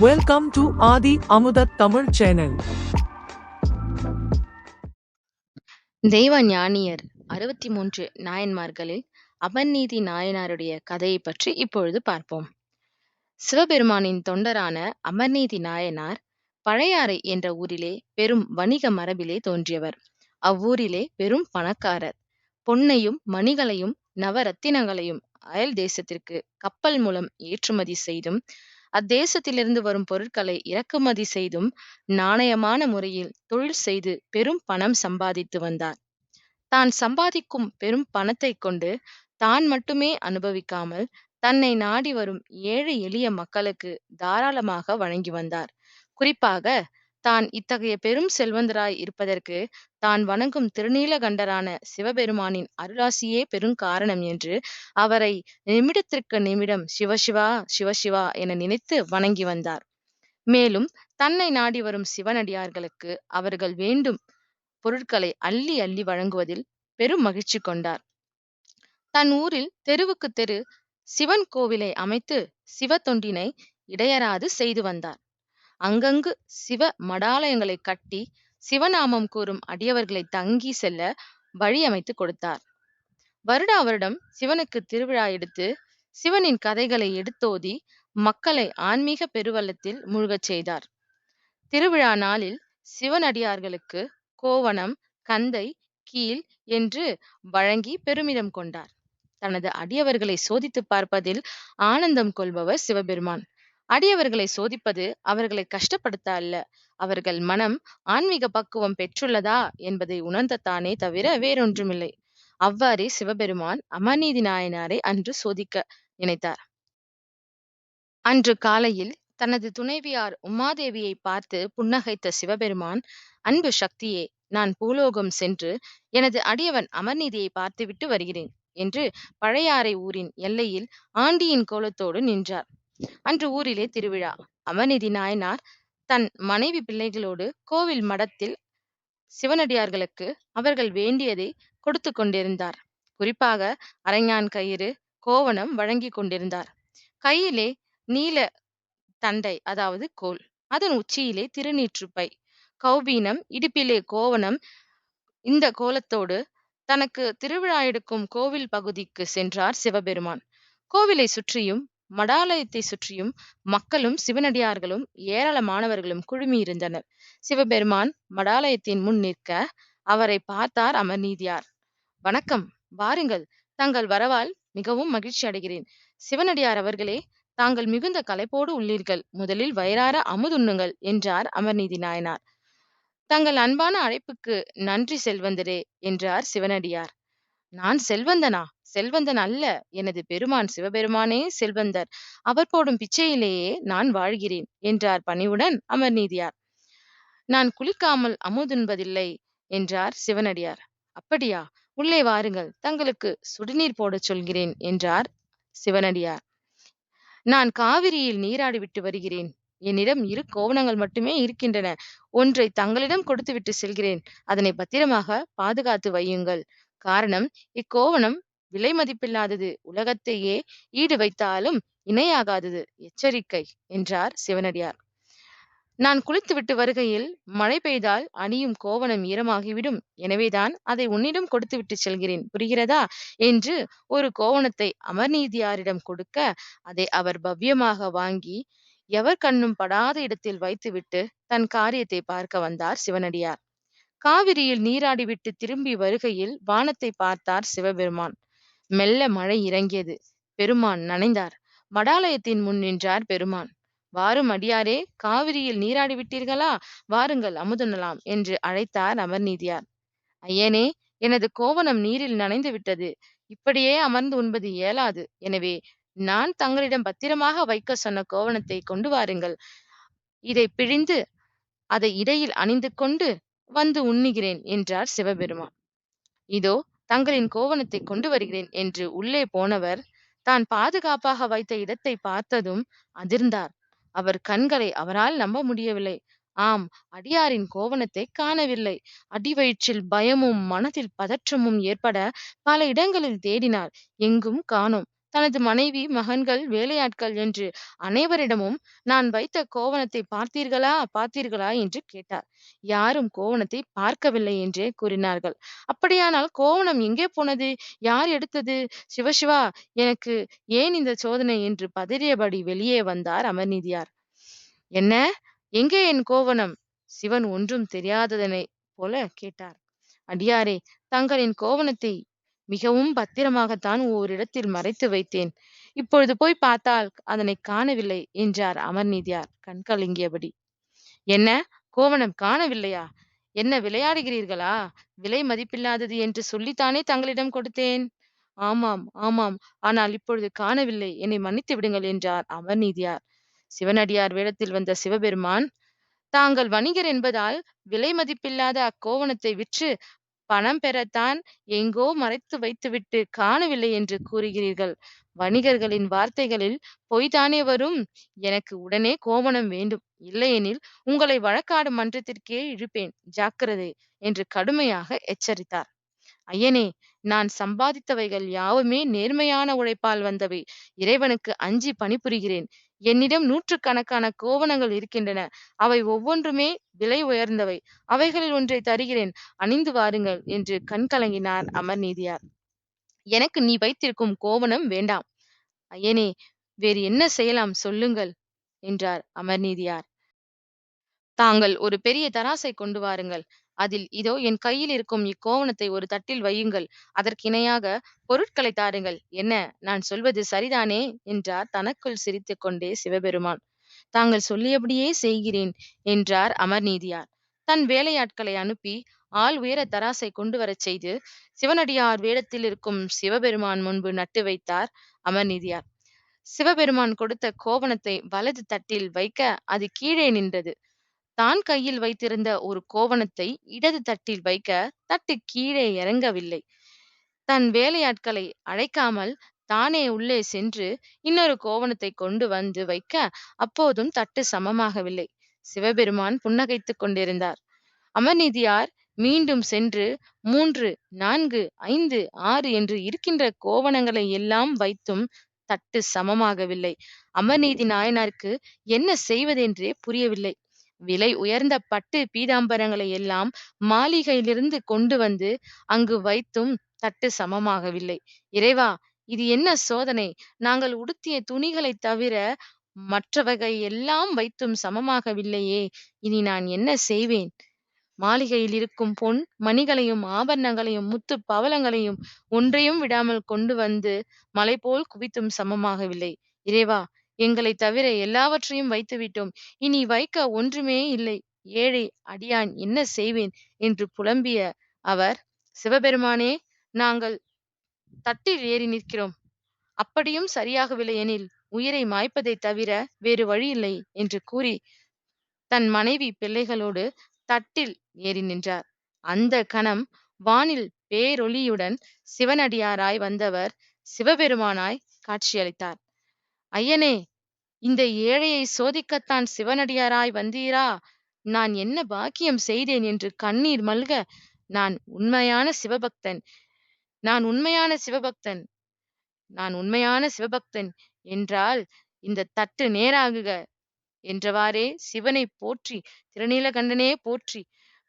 Welcome to Aadhi Amudat Tamil channel தெய்வ ஞானியர் அறுபத்தி மூன்று நாயன்மார்களில் அவநீதி நாயனாருடைய கதையை பற்றி இப்பொழுது பார்ப்போம். சிவபெருமானின் தொண்டரான அமர்நீதி நாயனார் பழையாறை என்ற ஊரிலே பெரும் வணிக மரபிலே தோன்றியவர். அவ்வூரிலே பெரும் பணக்காரர். பொன்னையும் மணிகளையும் நவரத்தினங்களையும் அயல் தேசத்திற்கு கப்பல் மூலம் ஏற்றுமதி செய்தும் அத்தேசத்திலிருந்து வரும் பொருட்களை இறக்குமதி செய்தும் நாணயமான முறையில் தொழில் செய்து பெரும் பணம் சம்பாதித்து வந்தார் தான் சம்பாதிக்கும் பெரும் பணத்தை கொண்டு தான் மட்டுமே அனுபவிக்காமல் தன்னை நாடி வரும் ஏழை எளிய மக்களுக்கு தாராளமாக வழங்கி வந்தார். குறிப்பாக தான் இத்தகைய பெரும் செல்வந்தராய் இருப்பதற்கு தான் வணங்கும் திருநீலகண்டரான சிவபெருமானின் அருளாசியே பெருங்காரணம் என்று அவரை நிமிடத்திற்கு நிமிடம் சிவசிவா சிவசிவா என நினைத்து வணங்கி வந்தார். மேலும் தன்னை நாடி வரும் சிவனடியார்களுக்கு அவர்கள் வேண்டும் பொருட்களை அள்ளி அள்ளி வழங்குவதில் பெரும் மகிழ்ச்சி கொண்டார். தன் ஊரில் தெருவுக்கு தெரு சிவன் கோவிலை அமைத்து சிவ தொண்டினை இடையராது செய்து வந்தார். அங்கங்கு சிவ மடாலயங்களை கட்டி சிவநாமம் கூறும் அடியவர்களை தங்கி செல்ல வழி அமைத்து கொடுத்தார். வருடா வருடம் சிவனுக்கு திருவிழா எடுத்து சிவனின் கதைகளை எடுத்தோதி மக்களை ஆன்மீக பெருவல்லத்தில் மூழ்கச் செய்தார். திருவிழா நாளில் சிவனடியார்களுக்கு கோவணம் கந்தை கீழ் என்று வழங்கி பெருமிதம் கொண்டார். தனது அடியவர்களை சோதித்து பார்ப்பதில் ஆனந்தம் கொள்பவர் சிவபெருமான். அடியவர்களை சோதிப்பது அவர்களை கஷ்டப்படுத்த அல்ல. அவர்கள் மனம் ஆன்மீக பக்குவம் பெற்றுள்ளதா என்பதை உணர்ந்ததானே தவிர வேறொன்றுமில்லை. அவ்வாறே சிவபெருமான் அமர்நீதி நாயனாரை அன்று சோதிக்க நினைத்தார். அன்று காலையில் தனது துணைவியார் உமாதேவியை பார்த்து புன்னகைத்த சிவபெருமான் அன்பு சக்தியே நான் பூலோகம் சென்று எனது அடியவன் அமர்நீதியை பார்த்துவிட்டு வருகிறேன் என்று பழையாறை ஊரின் எல்லையில் ஆண்டியின் கோலத்தோடு நின்றார். அன்று ஊரிலே திருவிழா. அமர்நீதி நாயனார் தன் மனைவி பிள்ளைகளோடு கோவில் மடத்தில் சிவனடியார்களுக்கு அவர்கள் வேண்டியதை கொடுத்து கொண்டிருந்தார். குறிப்பாக அரைஞான் கயிறு கோவணம் வழங்கி கொண்டிருந்தார். கையிலே நீல தண்டை அதாவது கோல் அதன் உச்சியிலே திருநீற்றுப்பை கௌபீனம் இடுப்பிலே கோவணம் இந்த கோலத்தோடு தனக்கு திருவிழா எடுக்கும் கோவில் பகுதிக்கு சென்றார் சிவபெருமான். கோவிலை சுற்றியும் மடாலயத்தை சுற்றியும் மக்களும் சிவனடியார்களும் ஏராளமானவர்களும் குழுமியிருந்தனர். சிவபெருமான் மடாலயத்தின் முன் நிற்க அவரை பார்த்தார் அமர்நீதியார். வணக்கம் வாருங்கள். தங்கள் வரவால் மிகவும் மகிழ்ச்சி அடைகிறேன். சிவனடியார் அவர்களே தாங்கள் மிகுந்த களைப்போடு உள்ளீர்கள். முதலில் வயிறார அமுதுண்ணுங்கள் என்றார் அமர்நீதி நாயனார். தங்கள் அன்பான அழைப்புக்கு நன்றி செல்வந்தரே என்றார் சிவனடியார். நான் செல்வந்தனா? செல்வந்தன் அல்ல. எனது பெருமான் சிவபெருமானே செல்வந்தர். அவர் போடும் பிச்சையிலேயே நான் வாழ்கிறேன் என்றார் பணிவுடன் அமர்நீதியார். நான் குளிக்காமல் அமுதுன்பதில்லை என்றார் சிவனடியார். அப்படியா? உள்ளே வாருங்கள் தங்களுக்கு சுடுநீர் போடச் சொல்கிறேன் என்றார் சிவனடியார். நான் காவிரியில் நீராடி விட்டு வருகிறேன். என்னிடம் இரு கோவணங்கள் மட்டுமே இருக்கின்றன. ஒன்றை தங்களிடம் கொடுத்துவிட்டு செல்கிறேன். அதனை பத்திரமாக பாதுகாத்து வையுங்கள். காரணம் இக்கோவணம் விலை மதிப்பில்லாதது உலகத்தையே ஈடு வைத்தாலும் இணையாகாதது எச்சரிக்கை என்றார் சிவனடியார். நான் குளித்துவிட்டு வருகையில் மழை பெய்தால் அணியும் கோவணம் ஈரமாகிவிடும். எனவேதான் அதை உன்னிடம் கொடுத்துவிட்டு செல்கிறேன். புரிகிறதா? என்று ஒரு கோவணத்தை அமர்நீதியாரிடம் கொடுக்க அதை அவர் பவ்யமாக வாங்கி எவர் கண்ணும் படாத இடத்தில் வைத்துவிட்டு தன் காரியத்தை பார்க்க வந்தார் சிவனடியார். காவிரியில் நீராடிவிட்டு திரும்பி வருகையில் வானத்தை பார்த்தார் சிவபெருமான். மெல்ல மழை இறங்கியது. பெருமான் நனைந்தார். மடாலயத்தின் முன் நின்றார் பெருமான். வாரும் அடியாரே காவிரியில் நீராடி விட்டீர்களா? வாருங்கள் அமுதுண்ணலாம் என்று அழைத்தார் அமர்நீதியார் ஐயனே எனது கோவணம் நீரில் நனைந்து விட்டது. இப்படியே அமர்ந்து உண்பது இயலாது. எனவே நான் தங்களிடம் பத்திரமாக வைக்க சொன்ன கோவணத்தை கொண்டு வாருங்கள். இதை பிழிந்து அதை இடையில் அணிந்து கொண்டு வந்து உண்ணுகிறேன் என்றார் சிவபெருமான். இதோ தங்களின் கோவணத்தை கொண்டு வருகிறேன் என்று உள்ளே போனவர் தான் பாதுகாப்பாக வைத்த இடத்தை பார்த்ததும் அதிர்ந்தார். அவர் கண்களை அவரால் நம்ப முடியவில்லை. ஆம் அடியாரின் கோவணத்தை காணவில்லை. அடிவயிற்றில் பயமும் மனதில் பதற்றமும் ஏற்பட பல இடங்களில் தேடினார். எங்கும் காணோம். தனது மனைவி மகன்கள் வேலையாட்கள் என்று அனைவரிடமும் நான் வைத்த கோவணத்தை பார்த்தீர்களா பார்த்தீர்களா என்று கேட்டார். யாரும் கோவணத்தை பார்க்கவில்லை என்றே கூறினார்கள். அப்படியானால் கோவணம் எங்கே போனது? யார் எடுத்தது? சிவசிவா எனக்கு ஏன் இந்த சோதனை என்று பதறியபடி வெளியே வந்தார் அமர்நீதியார். என்ன? எங்கே என் கோவணம்? சிவன் ஒன்றும் தெரியாததனை போல கேட்டார். அடியாரே தங்களின் கோவணத்தை மிகவும் பத்திரமாகத்தான் ஓரிடத்தில் மறைத்து வைத்தேன். இப்பொழுது போய் பார்த்தால் அதனை காணவில்லை என்றார் அமர்நீதியார் கண்கலங்கியபடி என்ன? கோவணம் காணவில்லையா? என்ன விளையாடுகிறீர்களா? விலை மதிப்பில்லாதது என்று சொல்லித்தானே தங்களிடம் கொடுத்தேன்? ஆமாம் ஆமாம் ஆனால் இப்பொழுது காணவில்லை என்னை மன்னித்து விடுங்கள் என்றார் அமர்நீதியார். சிவனடியார் வேடத்தில் வந்த சிவபெருமான் தாங்கள் வணிகர் என்பதால் விலை மதிப்பில்லாத அக்கோவணத்தை விற்று பணம் பெறத்தான் எங்கோ மறைத்து வைத்துவிட்டு காணவில்லை என்று கூறுகிறீர்கள். வணிகர்களின் வார்த்தைகளில் பொய்தானே வரும். எனக்கு உடனே கோவணம் வேண்டும். இல்லையெனில் உங்களை வழக்காடும் மன்றத்திற்கே இழுப்பேன். ஜாக்கிரதை! என்று கடுமையாக எச்சரித்தார். ஐயனே நான் சம்பாதித்தவைகள் யாவுமே நேர்மையான உழைப்பால் வந்தவை. இறைவனுக்கு அஞ்சி பணிபுரிகிறேன். என்னிடம் நூற்றுக்கணக்கான கோவணங்கள் இருக்கின்றன. அவை ஒவ்வொன்றுமே விலை உயர்ந்தவை. அவைகளில் ஒன்றை தருகிறேன். அணிந்து வாருங்கள் என்று கண்கலங்கினார் அமர்நீதியார் எனக்கு நீ வைத்திருக்கும் கோவணம் வேண்டாம். ஐயனே வேறு என்ன செய்யலாம் சொல்லுங்கள் என்றார் அமர்நீதியார் தாங்கள் ஒரு பெரிய தராசை கொண்டு வாருங்கள். அதில் இதோ என் கையில் இருக்கும் இக்கோவணத்தை ஒரு தட்டில் வையுங்கள். அதற்கிணையாக பொருட்களை தாருங்கள். என்ன? நான் சொல்வது சரிதானே? என்றார். தனக்குள் சிரித்து கொண்டே சிவபெருமான். தாங்கள் சொல்லியபடியே செய்கிறேன் என்றார் அமர்நீதியார் தன் வேலையாட்களை அனுப்பி ஆள் உயர தராசை கொண்டு வரச் செய்து சிவனடியார் வேடத்தில் இருக்கும் சிவபெருமான் முன்பு நட்டு வைத்தார் அமர்நீதியார் சிவபெருமான் கொடுத்த கோவணத்தை வலது தட்டில் வைக்க அது கீழே நின்றது. தான் கையில் வைத்திருந்த ஒரு கோவணத்தை இடது தட்டில் வைக்க தட்டு கீழே இறங்கவில்லை. தன் வேலையாட்களை அழைக்காமல் தானே உள்ளே சென்று இன்னொரு கோவணத்தை கொண்டு வந்து வைக்க அப்போதும் தட்டு சமமாகவில்லை. சிவபெருமான் புன்னகைத்துக் கொண்டிருந்தார். அமர்நீதியார் மீண்டும் சென்று மூன்று நான்கு ஐந்து ஆறு என்று இருக்கின்ற கோவணங்களை எல்லாம் வைத்தும் தட்டு சமமாகவில்லை. அமர்நீதி நாயனாருக்கு என்ன செய்வதென்றே புரியவில்லை. விலை உயர்ந்த பட்டு பீதாம்பரங்களை எல்லாம் மாளிகையிலிருந்து கொண்டு வந்து அங்கு வைத்தும் தட்டு சமமாகவில்லை. இறைவா இது என்ன சோதனை? நாங்கள் உடுத்திய துணிகளை தவிர மற்றவகை எல்லாம் வைத்தும் சமமாகவில்லையே. இனி நான் என்ன செய்வேன்? மாளிகையில் இருக்கும் பொன் மணிகளையும் ஆபரணங்களையும் முத்து பவளங்களையும் ஒன்றையும் விடாமல் கொண்டு வந்து மலை போல் குவித்தும் சமமாகவில்லை. இறைவா எங்களை தவிர எல்லாவற்றையும் வைத்துவிட்டோம். இனி வைக்க ஒன்றுமே இல்லை. ஏழை அடியான் என்ன செய்வேன்? என்று புலம்பிய அவர் சிவபெருமானே நாங்கள் தட்டில் ஏறி நிற்கிறோம். அப்படியும் சரியாகவில்லை எனில் உயிரை மாய்ப்பதை தவிர வேறு வழி இல்லை என்று கூறி தன் மனைவி பிள்ளைகளோடு தட்டில் ஏறி நின்றார். அந்த கணம் வானில் பேரொளியுடன் சிவனடியாராய் வந்தவர் சிவபெருமானாய் காட்சியளித்தார். ஐயனே இந்த ஏழையை சோதிக்கத்தான் சிவனடியாராய் வந்தீரா? நான் என்ன பாக்கியம் செய்தேன் என்று கண்ணீர் மல்க நான் உண்மையான சிவபக்தன். நான் உண்மையான சிவபக்தன். நான் உண்மையான சிவபக்தன் என்றால் இந்த தட்டு நேராகுக என்றவாறே சிவனை போற்றி திருநீலகண்டனே போற்றி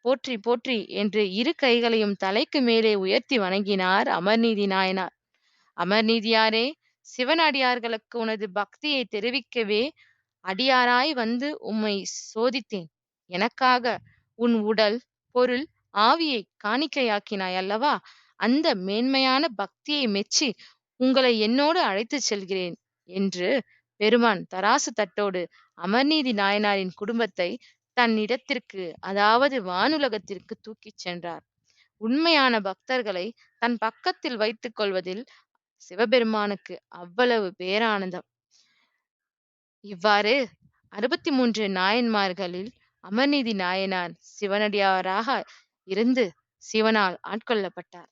போற்றி போற்றி என்று இரு கைகளையும் தலைக்கு மேலே உயர்த்தி வணங்கினார் அமர்நீதி நாயனார். அமர்நீதியாரே சிவனடியார்களுக்கு உனது பக்தியை தெரிவிக்கவே அடியாராய் வந்து உம்மை சோதித்தேன். எனக்காக உன் உடல் பொருள் ஆவியை காணிக்கையாக்கினாய் அல்லவா? அந்த மேன்மையான பக்தியை மெச்சி உங்களை என்னோடு அழைத்துச் செல்கிறேன் என்று பெருமான் தராசு தட்டோடு அமர்நீதி நாயனாரின் குடும்பத்தை தன்னிடத்திற்கு அதாவது வானுலகத்திற்கு தூக்கிச் சென்றார். உண்மையான பக்தர்களை தன் பக்கத்தில் வைத்துக் கொள்வதில் சிவபெருமானுக்கு அவ்வளவு பேரானந்தம். இவ்வாறு அறுபத்தி மூன்று நாயன்மார்களில் அமர்நீதி நாயனார் சிவனடியாராக இருந்து சிவனால் ஆட்கொள்ளப்பட்டார்.